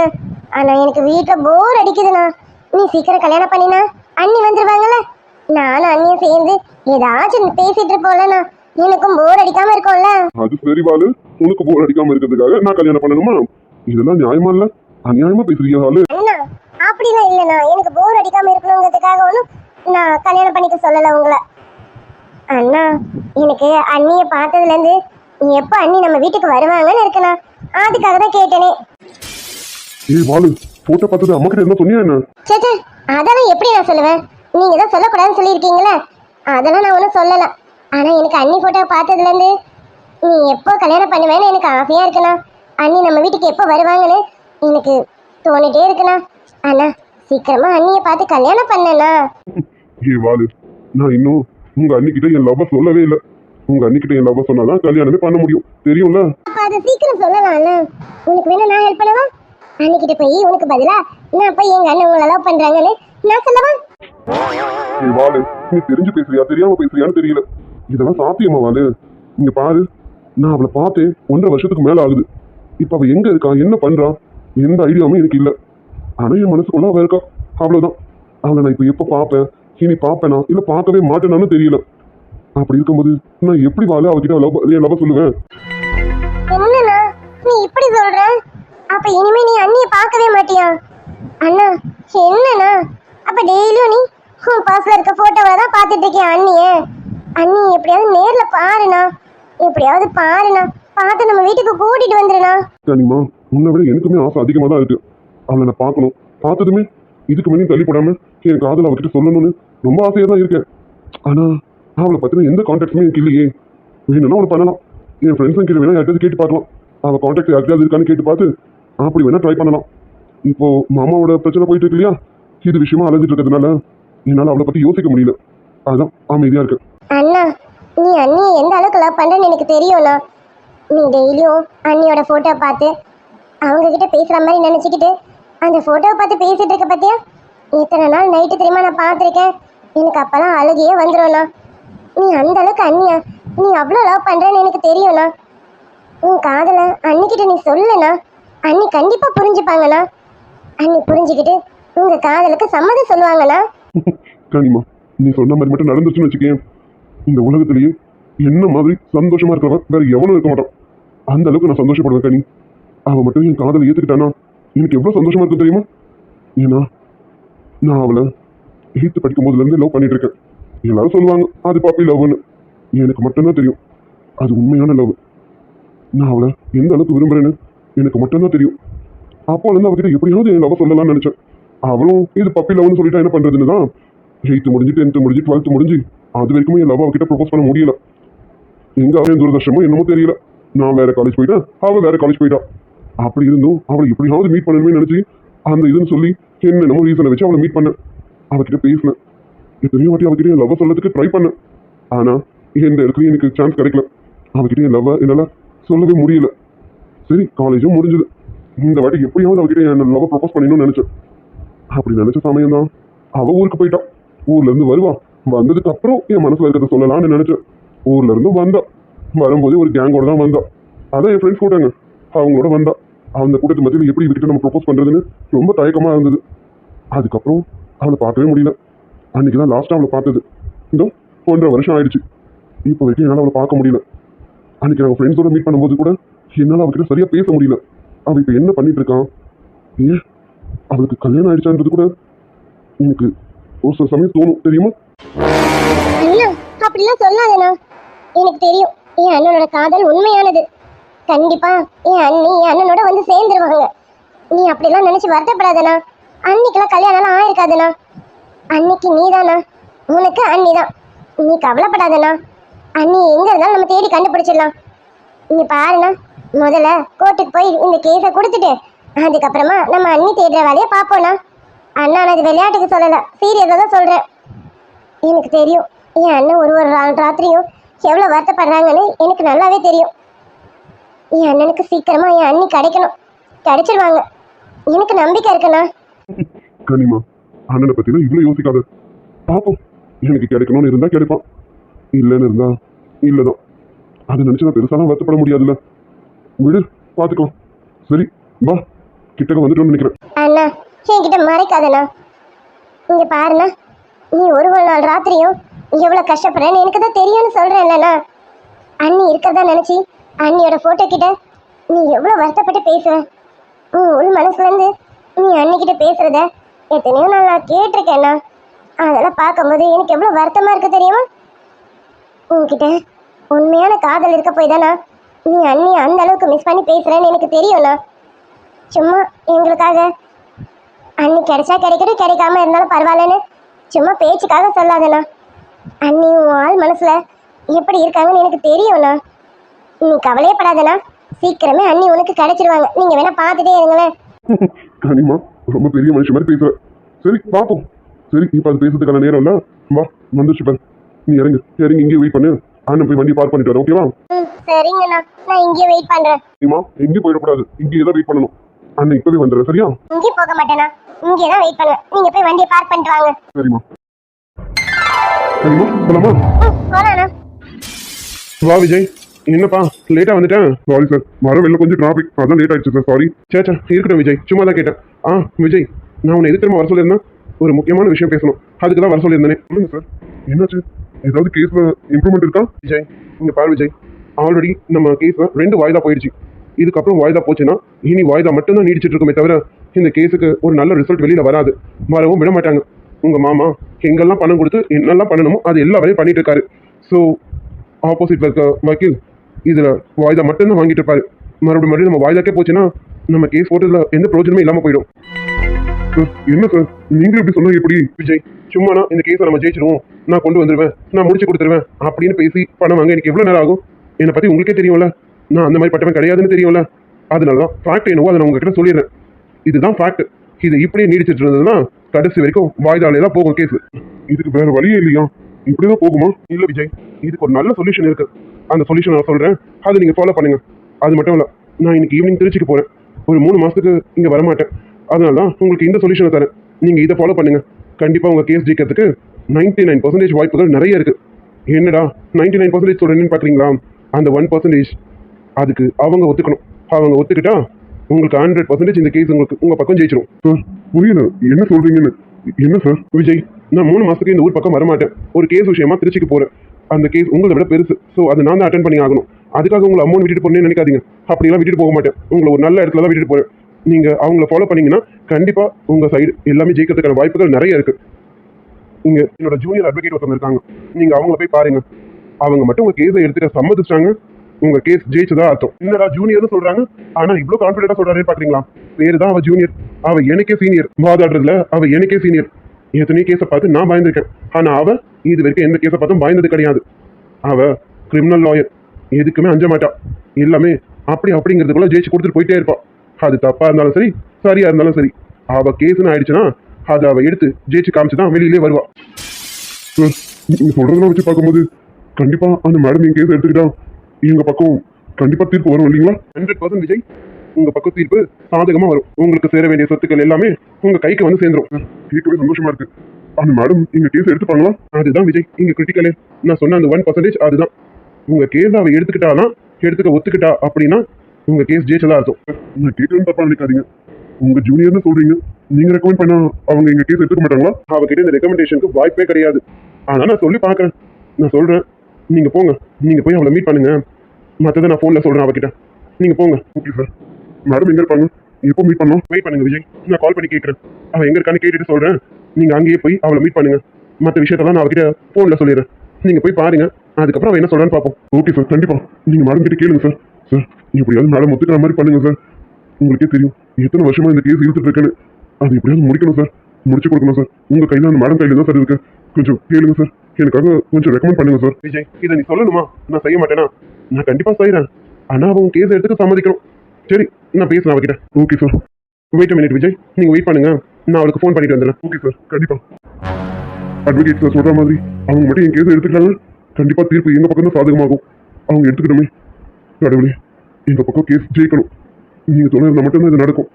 ஆனால் எனக்கு வீட்டில் போர் அடிக்குதுண்ணா. நீ சீக்கிரம் கல்யாணம் பண்ணினா அண்ணி வந்துருவாங்கல்ல. நானும் அண்ணியும் சேர்ந்து ஏதாச்சும் பேசிட்டு இருப்போம்லண்ணா எனக்கும் போர் அடிக்காம இருக்கும்ல. அது சரி வாலு உனக்கு போர் அடிக்காம இருக்கிறதுக்காக நான் கல்யாணம் பண்ணணுமா? இதெல்லாம் நியாயமா இல்ல? அநியாயமா பேசுறீங்க அண்ணா அப்படிலாம் இல்லைண்ணா. எனக்கு போர் அடிக்காம இருக்கணுங்கிறதுக்காக ஒன்றும் நான் கல்யாணம் பண்ணிக்க சொல்லலை உங்களை. அண்ணா எனக்கு அண்ணியை பார்த்ததுலேருந்து எப்போ அண்ணி நம்ம வீட்டுக்கு வருவாங்கன்னு இருக்கண்ணா. அதுக்காக தான் கேட்டேனே. ஏய் வாலு போட்டோ பார்த்தது அம்மா கிட்ட என்ன சொன்னியா என்ன? சேச்சே அதெல்லாம் எப்படி நான் சொல்லுவேன்? நீங்க தான் சொல்லக்கூடாதுன்னு சொல்லியிருக்கீங்களே. அதெல்லாம் நான் ஒன்றும் சொல்லல. ஆனா எனக்கு அண்ணி போட்டோ பார்த்ததுல இருந்து நீ எப்போ கல்யாணம் பண்ணுவேன்னு எனக்கு ஆசையா இருக்குண்ணா. அண்ணி நம்ம வீட்டுக்கு எப்போ வருவாங்கன்னு எனக்கு தோணிட்டே இருக்குண்ணா. அண்ணா சீக்கிரமா அண்ணியை பார்த்து கல்யாணம் பண்ணண்ணா. ஏ வாலு நான் இன்னும் உங்க அண்ணிக்கிட்ட என் லவ் சொல்லவே இல்லை. உங்க அண்ணிக்கிட்ட என் லவ் சொன்னாதான் கல்யாணமே பண்ண முடியும். தெரியும்ல? அப்ப அதை சீக்கிரம் சொல்லலாம்ல உனக்கு வேணா நான் ஹெல்ப் பண்ணவா? அன்னிக்கிட்ட போய் உனக்கு பதிலா நான் போய் எங்க அண்ணன் உங்களை லவ் பண்றாங்கன்னு நான் சொல்லவா? வாலு நீ தெரிஞ்சு பேசுறியா? தெரியாம பேசுறியான்னு தெரியல. இதெல்லாம் சாத்தியமா வாலு இங்க பாரு நான் அவளை பார்த்தேன் ஒன்றரை வருஷத்துக்கு மேல ஆகுது. இப்ப அவ எங்க இருக்கா? என்ன பண்றா? எந்த ஐடியாவும் எனக்கு இல்ல. ஆனா என் மனசுக்குள்ள அவ இருக்கா. அவ்வளவுதான். அவளை நான் இப்ப எப்ப பார்ப்பேன்? இனி பார்ப்பேனா? இல்ல பார்க்கவே மாட்டேனான்னு தெரியல. அப்படி இருக்கும்போது நான் எப்படி வாழ அவகிட்ட லவ் என் லவ் சொல்லுவேன்? என்னண்ணா நீ இப்படி சொல்ற? அப்ப இனிமே நீ அண்ணிய பார்க்கவே மாட்டியா? அண்ணா என்னண்ணா? அப்ப டெய்லியும் நீ உன் பர்ஸ்ல இருக்க போட்டோவை தான் பார்த்துட்டு இருக்கிய அண்ணிய? அண்ணி எப்படியாவது நேர்ல பாருண்ணா. எப்படியாவது பாருண்ணா. பார்த்து நம்ம வீட்டுக்கு கூட்டிட்டு வந்துருண்ணா. கனிமா உன்னை விட எனக்குமே ஆசை அதிகமாக தான் இருக்கு. அவளை நான் பார்க்கணும். பார்த்ததுமே இதுக்கு மேலேயும் தள்ளி போடாம என் காதல் அவகிட்ட சொல்லணும்னு ரொம்ப ஆசையாக தான் இருக்கேன். ஆனா அவளை பத்தின எந்த கான்டாக்டுமே எனக்கு இல்லையே. வேணும்னா அவளை பண்ணலாம். என் ஃப்ரெண்ட்ஸும் கிட்ட வேணா யார்ட்டாவது கேட்டு பார்க்கலாம். அவள் கான்டாக்ட் யார்ட்டாவது இருக்கான்னு கேட்டு பார்த்து அப்படி வேணா ட்ரை பண்ணலாம். இப்போ மாமாவோட பிரச்சனை போயிட்டு இருக்கு இல்லையா? இது விஷயமா அலைஞ்சிட்டு இருக்கிறதுனால என்னால் அவளை பத்தி யோசிக்க முடியல. அதான் அமைதியா இருக்கு. அண்ணா நீ அண்ணியை எந்த அளவுக்கு லவ் பண்றேன்னு எனக்கு தெரியும்ண்ணா. நீ டெய்லியும் அண்ணியோட போட்டோ பார்த்து அவங்க கிட்ட பேசுற மாதிரி நினைச்சுக்கிட்டு அந்த போட்டோவை பார்த்து பேசிட்டு இருக்க பத்தியா? இத்தனை நாள் நைட்டு தெரியுமா நான் பார்த்துருக்கேன். எனக்கு அப்பெல்லாம் அழுகையே வந்துடும்ண்ணா நீ அந்த அளவுக்கு அண்ணியா? நீ அவ்வளோ லவ் பண்ணுறேன்னு எனக்கு தெரியும்ண்ணா. உன் காதலை அன்னிக்கிட்ட நீ சொல்லுண்ணா. அண்ணி கண்டிப்பாக புரிஞ்சுப்பாங்கண்ணா. அண்ணி புரிஞ்சுக்கிட்டு உங்க காதலுக்கு சம்மதம் சொல்லுவாங்கண்ணா. கனிமா நீ சொன்ன மாதிரி மட்டும் நடந்துச்சுன்னு வச்சுக்கேன். இந்த உலகத்திலேயே என்ன மாதிரி சந்தோஷமா இருக்கிறவன் வேற எவனும் இருக்க மாட்டான். அந்த அளவுக்கு நான் சந்தோஷப்படுவேன் கனி. அவன் மட்டும் என் காதலை ஏத்துக்கிட்டானா? எனக்கு எவ்வளவு சந்தோஷமா இருக்கும் தெரியுமா? ஏன்னா நான் அவளை எயித்து படிக்கும் போதுல இருந்து லவ் பண்ணிட்டு இருக்கேன் எல்லாரும் சொல்லுவாங்க அது பாப்பி லவ்னு எனக்கு மட்டும்தான் தெரியும். அது உண்மையான லவ் நான் அவளை எந்த அளவுக்கு விரும்புறேன்னு எனக்கு மட்டும்தான் தெரியும். அப்போ வந்து அவகிட்ட எப்படியாவது என் லவ் சொல்லலாம்னு நினைச்சேன். அவளும் இது பப்பி லவ்னு சொல்லிட்டா என்ன பண்றதுன்னு தான். எயித்து முடிஞ்சு டென்த்து முடிஞ்சு டுவெல்த்து முடிஞ்சு அது வரைக்கும் என் லவ் அவகிட்ட ப்ரொபோஸ் பண்ண முடியல. எங்க அவன் துரதர்ஷமோ என்னமோ தெரியல. நான் வேற காலேஜ் போயிட்டேன் அவள் வேற காலேஜ் போயிட்டா. அப்படி இருந்தும் அவளை எப்படியாவது மீட் பண்ணணுமே நினைச்சு அந்த இதுன்னு சொல்லி என்னென்னமோ ரீசனை வச்சு அவளை மீட் பண்ணேன். அவகிட்ட பேசினேன். எத்தனையோ வாட்டி அவகிட்ட என் லவ் சொல்லதுக்கு ட்ரை பண்ணேன். ஆனா எந்த இடத்துலயும் எனக்கு சான்ஸ் கிடைக்கல. அவகிட்ட என் லவ் என்னால சொல்லவே முடியல. சரி காலேஜும் முடிஞ்சது. இந்த வாட்டி எப்படியாவது அவகிட்ட என் லவ் ப்ரொபோஸ் பண்ணணும்னு நினைச்சேன். அப்படி நினைச்ச சமயம் தான் அவ ஊருக்கு போயிட்டான் ஊர்ல இருந்து வருவா. வந்ததுக்கு அப்புறம் என் மனசுல இருக்கிறத சொல்லலாம்னு நினைச்சேன். ஊர்ல இருந்து வந்தா. வரும்போது ஒரு கேங்கோட தான் வந்தான் அதான் என் ஃப்ரெண்ட்ஸ் கூட்டாங்க. அவங்களோட வந்தா. அந்த கூட்டத்து மத்தியில் எப்படி இவர்கிட்ட நம்ம ப்ரொப்போஸ் பண்ணுறதுன்னு ரொம்ப தயக்கமாக இருந்தது. அதுக்கப்புறம் அவளை பார்க்கவே முடியல. அன்றைக்கி தான் லாஸ்ட்டாக அவளை பார்த்தது. இதோ ஒன்றரை வருஷம் ஆயிடுச்சு. இப்போ வரைக்கும் என்னால் அவளை பார்க்க முடியல. அன்றைக்கி நாங்கள் ஃப்ரெண்ட்ஸோட மீட் பண்ணும்போது கூட என்னால் அவகிட்ட சரியாக பேச முடியல. அவள் இப்போ என்ன பண்ணிகிட்ருக்கான் இருக்கான்? ஏன் அவளுக்கு கல்யாணம் ஆயிடுச்சான்றது கூட எனக்கு ஒரு சில சமயம் தோணும். தெரியுமா? அண்ணா அப்படிலாம் சொல்லாதண்ணா. எனக்கு தெரியும் என் அண்ணனோட காதல் உண்மையானது. கண்டிப்பா என் அண்ணி என் அண்ணனோட வந்து சேர்ந்துருவாங்க. நீ அப்படிலாம் நினைச்சு வருத்தப்படாதண்ணா. அன்னிக்கெல்லாம் கல்யாணம்லாம் ஆயிருக்காதுண்ணா. அன்னைக்கு நீதானா உனக்கு அண்ணி தான். நீ கவலைப்படாதண்ணா. அண்ணி எங்க இருந்தாலும் நம்ம தேடி கண்டுபிடிச்சிடலாம். நீ பாருண்ணா முதல்ல கோர்ட்டுக்கு போய் இந்த கேஸை கொடுத்துட்டு அதுக்கப்புறமா நம்ம அண்ணி தேடுற வேலையை பார்ப்போண்ணா அண்ணா நான் விளையாட்டுக்கு சொல்லலை சீரியஸாக தான் சொல்கிறேன் எனக்கு தெரியும் என் அண்ணன் ஒரு ஒரு ராத்திரியும் எவ்வளோ வருத்தப்படுறாங்கன்னு எனக்கு நல்லாவே தெரியும். என் அண்ணனுக்கு சீக்கிரமா என் அண்ணி கிடைக்கணும். கிடைச்சிருவாங்க. எனக்கு நம்பிக்கை இருக்குண்ணா. கனிமா அண்ணனை பற்றிலாம் இவ்வளோ யோசிக்காத. பாப்போம் எனக்கு கிடைக்கணும்னு இருந்தால் கிடைப்பான். இல்லைன்னு இருந்தா இல்லதான். அதை நினச்சி நான் பெருசாலாம் வருத்தப்பட முடியாதுல்ல. விடு பார்த்துக்கலாம் சரி வா. கிட்டக்க வந்துட்டோம்னு நினைக்கிறேன். அண்ணா என்கிட்ட மறைக்காதண்ணா. இங்க பாருண்ணா நீ ஒரு ஒரு நாள் ராத்திரியும் எவ்வளோ கஷ்டப்படுறேன்னு எனக்கு தான் தெரியும்னு சொல்கிறேன்லண்ணா அண்ணி இருக்கிறதா நினச்சி அண்ணியோட போட்டோ கிட்ட நீ எவ்வளோ வருத்தப்பட்டு பேசுவ? உன் உள் மனசுலேருந்து நீ அண்ணிக்கிட்ட பேசுறத எத்தனையோ நாள் நான் கேட்டிருக்கேண்ணா அதெல்லாம் பார்க்கும்போது எனக்கு எவ்வளோ வருத்தமாக இருக்கு தெரியுமா? உன்கிட்ட உண்மையான காதல் இருக்க போய் தானா நீ அண்ணி அந்த அளவுக்கு மிஸ் பண்ணி பேசுறேன்னு எனக்கு தெரியும்ண்ணா சும்மா எங்களுக்காக அண்ணி கிடைச்சா கிடைக்கட்டும் கிடைக்காம இருந்தாலும் பரவாயில்லன்னு சும்மா பேச்சுக்காக சொல்லாதண்ணா. அண்ணி உன் ஆள் மனசுல எப்படி இருக்காங்கன்னு எனக்கு தெரியும்ண்ணா. நீ கவலையே படாதண்ணா. சீக்கிரமே அண்ணி உனக்கு கிடைச்சிடுவாங்க நீங்க வேணா பார்த்துட்டே இருங்களேன். கனிமா ரொம்ப பெரிய மனுஷன் மாதிரி பேசுற. சரி பாப்போம் சரி இப்ப அது பேசுறதுக்கான நேரம் இல்ல வா வந்துருச்சு பாரு. நீ இறங்கு. இறங்கி இங்கே வெயிட் பண்ணு. அண்ணன் போய் வண்டி பார்க் பண்ணிட்டு வரேன் ஓகேவா சரிங்கண்ணா. நான் இங்கேயே வெயிட் பண்றேன். நீமா எங்கேயும் போயிடக்கூடாது. இங்கேயே தான் வெயிட் பண்ணணும். அண்ணன் இப்பவே வந்துடுறேன் சரியா? இங்கேயும் போக மாட்டேண்ணா இங்கே தான் வெயிட் பண்ணுவேன் நீங்க போய் வண்டியை பார்க் பண்ணிட்டு வாங்க. சரிம்மா. சரிம்மா போலாமா? ம் வா விஜய். என்னப்பா லேட்டா வந்துட்டேன். சாரி சார் வர வெளில கொஞ்சம் டிராபிக் அதான் லேட் ஆயிடுச்சு சார் சாரி சேச்சா இருக்கட்டும் விஜய். சும்மா தான் கேட்டேன். ஆ விஜய் நான் உன்னை எது திரும்ப வர சொல்லியிருந்தேன்? ஒரு முக்கியமான விஷயம் பேசணும். அதுக்கு தான் வர சொல்லியிருந்தேனே. சொல்லுங்க சார் என்னாச்சு? ஏதாவது கேஸ்ல இம்ப்ரூவ்மெண்ட் இருக்கா? விஜய் இங்க பாரு விஜய். ஆல்ரெடி நம்ம கேஸ்ல ரெண்டு வாய்தா போயிடுச்சு. இதுக்கப்புறம் வாய்தா போச்சுன்னா இனி வாய்தா மட்டும்தான் நீடிச்சிட்டு இருக்குமே தவிர இந்த கேஸுக்கு ஒரு நல்ல ரிசல்ட் வெளியில வராது. வரவும் விட மாட்டாங்க. உங்க மாமா எங்கெல்லாம் பணம் கொடுத்து என்னெல்லாம் பண்ணணுமோ அது எல்லா வேலையும் பண்ணிட்டு இருக்காரு ஸோ ஆப்போசிட் இருக்க வக்கீல் இதில் வாய்தா மட்டும்தான் வாங்கிட்டு இருப்பாரு மறுபடியும் மறுபடியும் நம்ம வாய்தாக்கே போச்சுன்னா நம்ம கேஸ் போட்டதில் எந்த பிரயோஜனமே இல்லாமல் போயிடும். சார் என்ன சார் நீங்களும் எப்படி சொன்னா எப்படி விஜய்? சும்மானா இந்த கேஸை நம்ம ஜெயிச்சிருவோம் நான் கொண்டு வந்துருவேன் நான் முடிச்சு கொடுத்துருவேன் அப்படின்னு பேசி பணம் வாங்க எனக்கு எவ்வளோ நேரம் ஆகும்? என்னை பற்றி உங்களுக்கே தெரியும்ல. நான் அந்த மாதிரி பட்டவன் கிடையாதுன்னு தெரியும்ல. அதனால தான் ஃபேக்ட் என்னவோ அதை நான் உங்ககிட்ட சொல்லிடுறேன். இதுதான் ஃபேக்ட் இது இப்படியே நீடிச்சிட்டு இருந்ததுன்னா கடைசி வரைக்கும் வாய்தாலே தான் போகும் கேஸ் இதுக்கு வேற வழியே இல்லையா? இப்படிதான் போகுமா? இல்ல விஜய் இதுக்கு ஒரு நல்ல சொல்யூஷன் இருக்கு. அந்த சொல்யூஷன் நான் சொல்றேன். அதை நீங்க ஃபாலோ பண்ணுங்க. அது மட்டும் இல்ல நான் இன்னைக்கு ஈவினிங் திருச்சிக்கு போறேன். ஒரு மூணு மாசத்துக்கு இங்க வரமாட்டேன். அதனால தான் உங்களுக்கு இந்த சொல்யூஷனை தரேன். நீங்க இதை ஃபாலோ பண்ணுங்க. கண்டிப்பா உங்க கேஸ் ஜெயிக்கிறதுக்கு நைன்டி நைன் பர்சன்டேஜ் வாய்ப்புகள் நிறைய இருக்கு. என்னடா நைன்டி நைன் பர்சன்டேஜ் சொல்றேன்னு பாக்குறீங்களா? அந்த ஒன் பர்சன்டேஜ் அதுக்கு அவங்க ஒத்துக்கணும். அவங்க ஒத்துக்கிட்டா உங்களுக்கு ஹண்ட்ரட் பர்சன்டேஜ் இந்த கேஸ் உங்களுக்கு உங்க பக்கம் ஜெயிச்சிரும். சார் புரியல. என்ன சொல்றீங்கன்னு? என்ன சார்? விஜய் நான் மூணு மாசத்துக்கு இந்த ஊர் பக்கம் வரமாட்டேன். ஒரு கேஸ் விஷயமா திருச்சிக்கு போறேன். அந்த கேஸ் உங்களை விட பெருசு. ஸோ அதை நான் தான் அட்டன் பண்ணி ஆகணும். அதுக்காக உங்களை அமௌண்ட் விட்டுட்டு போறேன்னு நினைக்காதீங்க. அப்படியெல்லாம் விட்டுட்டு போக மாட்டேன். உங்களை ஒரு நல்ல இடத்துல தான் விட்டுட்டு போறேன். நீங்க அவங்கள ஃபாலோ பண்ணீங்கன்னா கண்டிப்பா உங்க சைடு எல்லாமே ஜெயிக்கிறதுக்கான வாய்ப்புகள் நிறைய இருக்கு. இங்க என்னோட ஜூனியர் அட்வொகேட் ஒருத்தவங்க இருக்காங்க. நீங்க அவங்கள போய் பாருங்க. அவங்க மட்டும் உங்க கேஸை எடுத்துக்க சம்மதிச்சிட்டாங்க. உங்க கேஸ் ஜெயிச்சதா அர்த்தம். என்னடா ஜூனியர்னு சொல்றாங்க? ஆனா இவ்வளவு கான்பிடண்டா சொல்றாரு பாக்குறீங்களா பேரு தான் அவ ஜூனியர் அவ எனக்கே சீனியர் வாதாடுறதுல அவ எனக்கே சீனியர் எத்தனையோ கேஸை பார்த்து நான் பயந்துருக்கேன். ஆனா அவ இது வரைக்கும் எந்த கேஸை பார்த்தும் பயந்தது கிடையாது. அவ கிரிமினல் லாயர் எதுக்குமே அஞ்ச மாட்டா. எல்லாமே அப்படி அப்படிங்கிறதுக்குள்ள ஜெயிச்சு கொடுத்துட்டு போயிட்டே இருப்பா. அது தப்பா இருந்தாலும் சரி சரியா இருந்தாலும் சரி. அவ கேஸ்னு ஆயிடுச்சுன்னா அதை அவ எடுத்து ஜெயிச்சு காமிச்சு தான் வெளியிலே வருவா. நீங்க சொல்றதெல்லாம் வச்சு பார்க்கும்போது கண்டிப்பா அந்த மேடம் என் கேஸ் எடுத்துக்கிட்டா இவங்க பக்கம் கண்டிப்பா தீர்ப்பு வரும் இல்லைங்களா? ஹண்ட்ரட் பர்சன்ட் விஜய் உங்க பக்கம் தீர்ப்பு சாதகமா வரும். உங்களுக்கு சேர வேண்டிய சொத்துக்கள் எல்லாமே உங்க கைக்கு வந்து சேர்ந்துரும். கேட்கவே சந்தோஷமா இருக்கு. அந்த மேடம் எங்க கேஸ் எடுத்துப்பாங்களா? அதுதான் விஜய் இங்க கிரிட்டிக்கலே நான் சொன்ன அந்த ஒன் பர்சன்டேஜ் அதுதான். உங்க கேஸ் அவ எடுத்துக்கிட்டானா எடுத்துக்க ஒத்துக்கிட்டா அப்படின்னா உங்க கேஸ் ஜெயிச்சதா அர்த்தம். நீங்க கேட்கணும் தப்பா நினைக்காதீங்க. உங்க ஜூனியர்னு சொல்றீங்க. நீங்க ரெக்கமெண்ட் பண்ணா அவங்க எங்க கேஸ் எடுத்துக்க மாட்டாங்களா? அவகிட்ட இந்த ரெக்கமெண்டேஷனுக்கு வாய்ப்பே கிடையாது. ஆனா நான் சொல்லி பாக்குறேன் நான் சொல்றேன். நீங்க போங்க. நீங்க போய் அவளை மீட் பண்ணுங்க. மற்றதை நான் ஃபோனில் சொல்கிறேன் அவகிட்ட. நீங்கள் போங்க. ஓகே சார் மேடம் எங்கே இருப்பாங்க எப்போ மீட் பண்ணோம் வெயிட் பண்ணுங்க விஜய். நான் கால் பண்ணி கேட்குறேன். அவன் எங்கே இருக்கான்னு கேட்டுட்டு சொல்கிறேன் நீங்கள் அங்கேயே போய் அவளை மீட் பண்ணுங்க. மற்ற விஷயத்தெல்லாம் நான் அவகிட்ட ஃபோனில் சொல்லிடுறேன். நீங்கள் போய் பாருங்க. அதுக்கப்புறம் அவன் என்ன சொல்கிறான்னு பார்ப்போம். ஓகே சார் கண்டிப்பாக நீங்கள் மேடம் கிட்ட கேளுங்க சார் சார் எப்படியாவது மேடம் ஒத்துக்கிற மாதிரி பண்ணுங்க சார் உங்களுக்கே தெரியும். எத்தனை வருஷமாக இந்த கேஸ் இழுத்துட்டு இருக்கேன்னு. அது எப்படியாவது முடிக்கணும் சார் முடிச்சு கொடுக்கணும் சார் உங்கள் கையில் அந்த மேடம் கையில் தான் சார் இருக்கு. கொஞ்சம் கேளுங்க சார் எனக்காக கொஞ்சம் ரெக்கமெண்ட் பண்ணுங்க சார் விஜய் இதை நீ சொல்லணுமா? நான் செய்ய மாட்டேனா? நான் கண்டிப்பா செய்யறேன் ஆனா அவங்க கேஸ் எடுத்துக்க சம்மதிக்கணும். சரி நான் பேசுறேன் அவகிட்ட okay sir wait minute Vijay. நீங்க வெயிட் பண்ணுங்க. நான் அவளுக்கு ஃபோன் பண்ணிட்டு வந்துடுறேன். ஓகே சார் கண்டிப்பா. அட்வொகேட் சார் சொல்ற மாதிரி அவங்க மட்டும் என் கேஸ் எடுத்துக்கிட்டாங்க கண்டிப்பா தீர்ப்பு எங்க பக்கம் தான் சாதகமாகும். அவங்க எடுத்துக்கிட்டோமே கடவுளே எங்க பக்கம் கேஸ் ஜெயிக்கணும். நீங்க சொன்னதுல மட்டும்தான் இது நடக்கும்.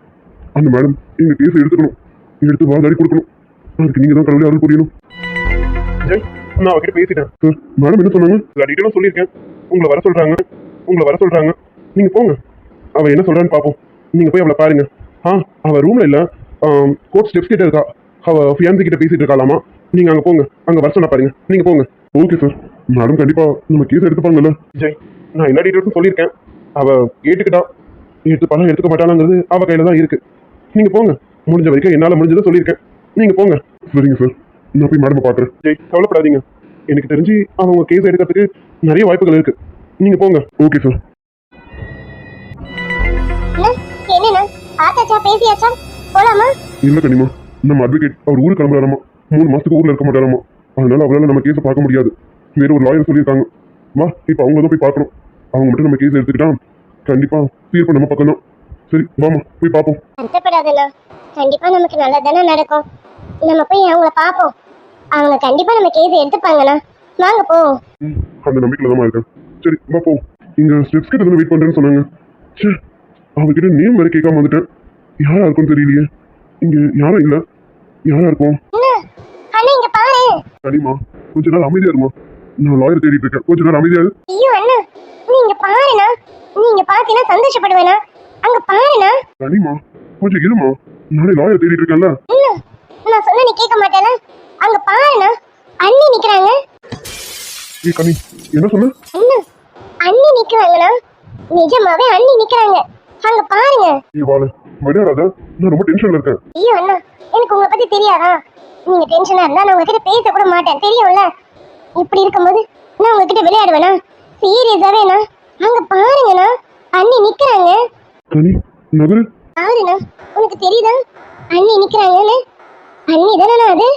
அந்த மேடம் எங்க கேஸ் எடுத்துக்கணும். எடுத்து வாதாடி கொடுக்கணும். அதுக்கு நீங்க தான் கடவுளே அருள் புரியணும். ஜெய் நான் அவகிட்ட பேசிட்டேன். சார் மேடம் என்ன சொன்னாங்க? டீட்டெயிலாக சொல்லியிருக்கேன். உங்களை வர சொல்றாங்க. உங்களை வர சொல்றாங்க. நீங்க போங்க. அவ என்ன சொல்றான்னு பார்ப்போம் நீங்க போய் அவளை பாருங்க. ஆ அவ ரூம்ல இல்ல. கோர்ட் ஸ்டெப்ஸ் கிட்ட இருக்கா. அவ ஃபியான்சி கிட்ட பேசிட்டு இருக்காளாமா? நீங்க அங்க போங்க. அங்க வர சொன்னா பாருங்க. நீங்க போங்க. ஓகே சார் மேடம் கண்டிப்பா நம்ம கேஸ் எடுத்துப்பாங்கல்ல ஜெய் நான் எல்லா டீட்டெயில்ஸும் சொல்லியிருக்கேன். அவ கேட்டுக்கிட்டா. எடுத்துப்பாளா எடுத்துக்க மாட்டாளாங்கிறது அவ கையில தான் இருக்கு. நீங்க போங்க. முடிஞ்ச வரைக்கும் என்னால முடிஞ்சதை சொல்லியிருக்கேன். நீங்க போங்க. சரிங்க சார் நான் போய் மேடம் பார்க்குறேன் ஜெய் கவலைப்படாதீங்க. எனக்கு தெரிஞ்சு அவங்க கேஸ் எடுக்கிறதுக்கு நிறைய வாய்ப்புகள் இருக்கு. நீங்க போங்க. ஓகே சார் என்னண்ணா? பேசியாச்சா? போலாமா? இல்லை கனிமா. நம்ம அட்வொகேட் அவர் ஊருக்கு கிளம்புறாராமா. மூணு மாசத்துக்கு ஊர்ல இருக்க மாட்டாராமா. அதனால அவரால் நம்ம கேஸை பார்க்க முடியாது. வேற ஒரு லாயர் சொல்லியிருக்காங்க. வா இப்போ அவங்க தான் போய் பார்க்கணும். அவங்க மட்டும் நம்ம கேஸ் எடுத்துக்கிட்டா கண்டிப்பா தீர்ப்பு நம்ம பக்கம் தான் சரி வாமா போய் பார்ப்போம். வருத்தப்படாதண்ணா. கண்டிப்பா நமக்கு நல்லதானே நடக்கும். நம்ம போய் அவங்கள பார்ப்போம் அவங்க கண்டிப்பா நம்ம கேஸ் எடுத்துப்பாங்கண்ணா. வாங்க போவோம் ம், அந்த நம்பிக்கையில தான் இருக்கேன் சரி வா போ. இங்க ஸ்டெப்ஸ் கிட்ட வெயிட் பண்றேன்னு சொன்னாங்க. ச்சே அவகிட்ட நேம் வேற கேட்காம வந்துட்டேன். யாரா இருக்கும்னு தெரியலையே. இங்க யாரும் இல்ல. யாரா இருக்கும்? அண்ணா அண்ணா இங்க பாரு. கனிமா கொஞ்ச நேரம் அமைதியா இருமா. நான் லாயர் தேடிட்டு இருக்கேன். கொஞ்ச நேரம் அமைதியா இரு. ஐயோ அண்ணா நீங்க பாருண்ணா. நீங்க பாத்தீங்கன்னா சந்தோஷப்படுவேண்ணா. அங்க பாருண்ணா. கனிமா கொஞ்சம் இருமா. நானே லாயர் தேடிட்டு இருக்கேன்ல. அண்ணா நான் சொன்ன நீ கேட்க மாட்டேனா அங்க பாருண்ணா. அண்ணி நிக்கிறாங்க. ஏ கனி என்ன சொன்ன? அண்ணா அண்ணி நிக்கிறாங்கண்ணா. நிஜமாவே அண்ணி நிக்கிறாங்க. அங்க பாருங்க. ஏ வாழ விளையாடாத நான் ரொம்ப டென்ஷன்ல இருக்கேன். ஐயோ அண்ணா எனக்கு உங்களை பத்தி தெரியாதா? நீங்க டென்ஷனா இருந்தா நான் உங்ககிட்ட பேச கூட மாட்டேன். தெரியும்ல? இப்படி இருக்கும்போது நான் உங்ககிட்ட விளையாடுவேனா? சீரியஸாவேண்ணா அங்க பாருங்கண்ணா அண்ணி நிக்கிறாங்க. கனி நகரு. பாருண்ணா உனக்கு தெரியுதா? அண்ணி நிக்கிறாங்கன்னு? அண்ணி தானே அது?